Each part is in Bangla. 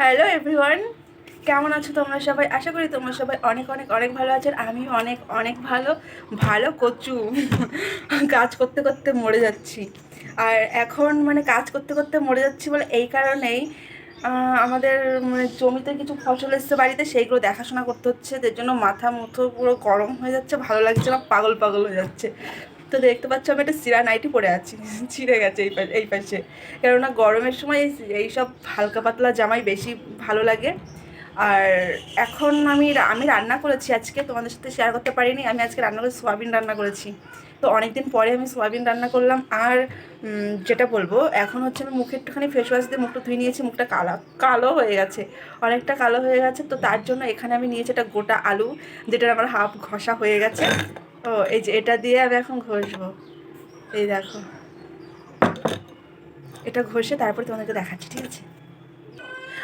হ্যালো এভরিওয়ান, কেমন আছো তোমরা সবাই? আশা করি তোমরা সবাই অনেক অনেক অনেক ভালো আছো আর আমি অনেক অনেক ভালো। ভালো কচু। কাজ করতে করতে মরে যাচ্ছি। আর এখন মানে কাজ করতে করতে মরে যাচ্ছি বলে এই কারণেই আমাদের মানে জমিতে কিছু ফসল এসছে বাড়িতে, সেইগুলো দেখাশোনা করতে হচ্ছে। এর জন্য মাথা, মুথো পুরো গরম হয়ে যাচ্ছে, ভালো লাগছে না, পাগল পাগল হয়ে যাচ্ছে। তো দেখতে পাচ্ছ আমি একটা সিরা নাইটি পরে আছি। ছিঁড়ে গেছে এই পাশে এই পাশে। কেননা গরমের সময় এই- এইসব হালকা পাতলা জামাই বেশি ভালো লাগে। আর এখন আমি আমি রান্না করেছি আজকে, তোমাদের সাথে শেয়ার করতে পারিনি। আমি আজকে রান্না করে, সোয়াবিন রান্না করেছি। তো অনেক দিন পরে আমি সোয়াবিন রান্না করলাম। আর যেটা বলব, এখন হচ্ছে আমি মুখে একটুখানি ফেস ওয়াশ দিয়ে মুখটা ধুয়ে নিয়েছি, মুখটা কালো কালো হয়ে গেছে। অনেকটা কালো হয়ে গেছে। তো তার জন্য এখানে আমি নিয়েছি একটা গোটা আলু যেটা আমার হাফ ঘষা হয়ে গেছে। ও, এই যে এটা দিয়ে আমি এখন ঘষবো। এই দেখো। এটা ঘষে তারপর তোমাদেরকে দেখাচ্ছি, ঠিক আছে?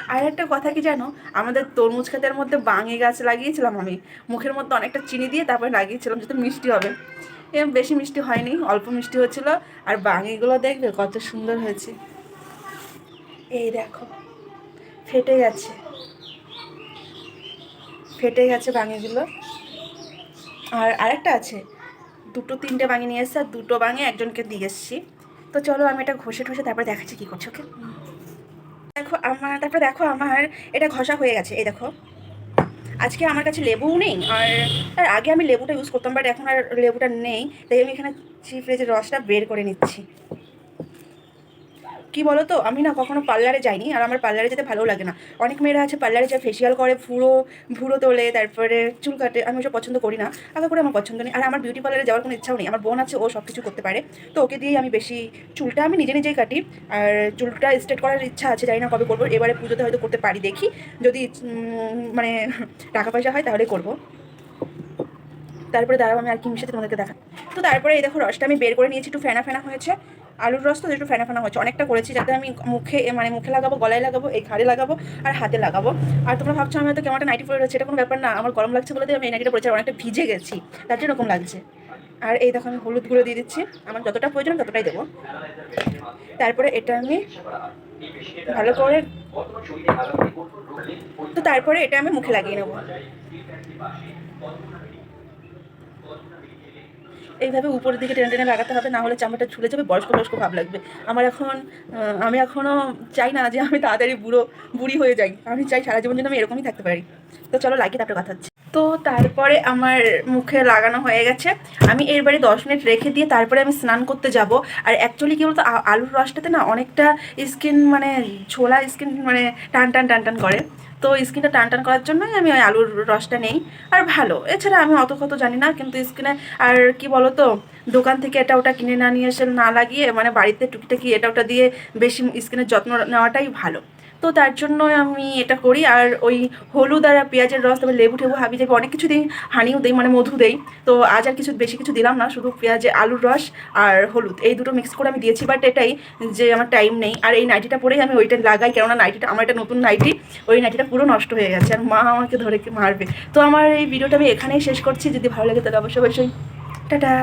আর একটা কথা কি জানো? আমাদের তরমুজ ক্ষেতের মধ্যে বাঙি গাছ লাগিয়েছিলাম আমি। মুখের মধ্যে অনেকটা চিনি দিয়ে তারপরে লাগিয়েছিলাম, যাতে মিষ্টি হবে। এ, বেশি মিষ্টি হয়নি, অল্প মিষ্টি হচ্ছিল। আর বাঙিগুলো দেখবে, কত সুন্দর হয়েছে। এই দেখো, ফেটে গেছে। ফেটে গেছে বাঙিগুলো। আর আরেকটা আছে। দুটো তিনটে বাঙে নিয়ে এসছে আর দুটো বাঙে একজনকে দিয়ে এসছি। তো চলো আমি এটা ঘষে ঠসে তারপরে দেখাচ্ছি কী করছ, ওকে? দেখো আমার, তারপরে দেখো আমার, এটা ঘষা হয়ে গেছে, এই দেখো। আজকে আমার কাছে লেবুও নেই আর আগে আমি লেবুটা ইউজ করতাম বাট এখন আর লেবুটা নেই। তাই আমি এখানে চিফ্রেজের রসটা বের করে নিচ্ছি। কি বলো তো আমি না কখনো পার্লারে যাইনি আর আমার পার্লারে যেতে ভালো লাগে না। অনেক মেয়েরা আছে পার্লারে যায় ফেসিয়াল করে, ভুড়ো ভুড়ো তোলে, তারপরে চুল কাটে। আমি ওসব পছন্দ করি না। আগে করে আমার পছন্দ নেই। আর আমার বিউটি পার্লারে যাওয়ার কোনো ইচ্ছাও নেই। আমার বোন আছে, ও সব কিছু করতে পারে। তো ওকে দিয়েই আমি বেশি চুলটা আমি নিজে নিজেই কাটি। আর চুলটা স্ট্রেট করার ইচ্ছা আছে, জানি না কবে করব। এবারে পুজোতে হয়তো করতে পারি, দেখি। যদি মানে টাকা পয়সা হয় তাহলে করব। তারপরে দাঁড়াবো আমি আর কি মিশাতে তোমাদেরকে দেখা তো তারপরে এই দেখো রসটা আমি বের করে নিয়েছি। একটু ফেনা ফেনা হয়েছে। আলুর রস তো একটু ফেনা ফেনা হয়েছে। অনেকটা করেছি, যাতে আমি মুখে মানে মুখে লাগাবো, গলায় লাগাবো, এই ঘাড়ে লাগাবো, আর হাতে লাগাবো। আর তোমরা ভাবছ আমি হয়তো কেমন একটা নাইটি পরে রয়েছে, এটা কোনো ব্যাপার না, আমার গরম লাগছে বলে আমি এই নাইটিটা পরেছি অনেকটা ভিজে গেছি, তার জন্য এরকম লাগছে। আর এই দেখো আমি হলুদ গুঁড়ো দিয়ে দিচ্ছি, আমার যতটা প্রয়োজন ততটাই দেবো। তারপরে এটা আমি ভালো করে, তো তারপরে এটা আমি মুখে লাগিয়ে নেব। এইভাবে উপরের দিকে টেনে টেনে লাগাতে হবে না হলে চামড়াটা ঝুলে যাবে, বয়স্ক বয়স্ক ভাব লাগবে। আমার এখন আমি এখনও চাই না যে আমি তাড়াতাড়ি বুড়ো, বুড়ি হয়ে যাই। আমি চাই সারা জীবন যেন আমি এরকমই থাকতে পারি। তো চলো লাগিয়ে তারপরে কথা হচ্ছে। তো তারপরে আমার মুখে লাগানো হয়ে গেছে। আমি এর বাড়ি দশ মিনিট রেখে দিয়ে তারপরে আমি স্নান করতে যাব। আর অ্যাকচুয়ালি কী বলতো আলুর রসটাতে না অনেকটা স্কিন মানে ছোলা স্কিন মানে টান টান টান টান করে। তো স্কিনটা টান টান করার জন্যই আমি ওই আলুর রসটা নেই। আর ভালো, এছাড়া আমি অত কত জানি না, কিন্তু স্কিনে আর কি বলো তো দোকান থেকে এটা ওটা কিনে না নিয়ে এসে না লাগিয়ে মানে বাড়িতে টুকিটাকি এটা ওটা দিয়ে বেশি স্কিনের যত্ন নেওয়াটাই ভালো। তো তার জন্য আমি এটা করি। আর ওই হলুদ আর পেঁয়াজের রস, তারপর লেবু টেবু, হাবি যাবে অনেক কিছু দিই হানিও দিই মানে মধু দেই। তো আজ আর কিছু বেশি কিছু দিলাম না, শুধু পেঁয়াজে আলুর রস আর হলুদ। এই দুটো মিক্স করে আমি দিয়েছি বাট এটাই যে আমার টাইম নেই। আর এই নাইটিটা পরেই আমি ওইটা লাগাই, কেননা নাইটিটা আমার একটা নতুন নাইটি ওই নাইটিটা পুরো নষ্ট হয়ে গেছে, আর মা আমাকে ধরে মারবে। তো আমার এই ভিডিওটা আমি এখানেই শেষ করছি, যদি ভালো লাগে তাহলে অবশ্যই অবশ্যই। টাটা!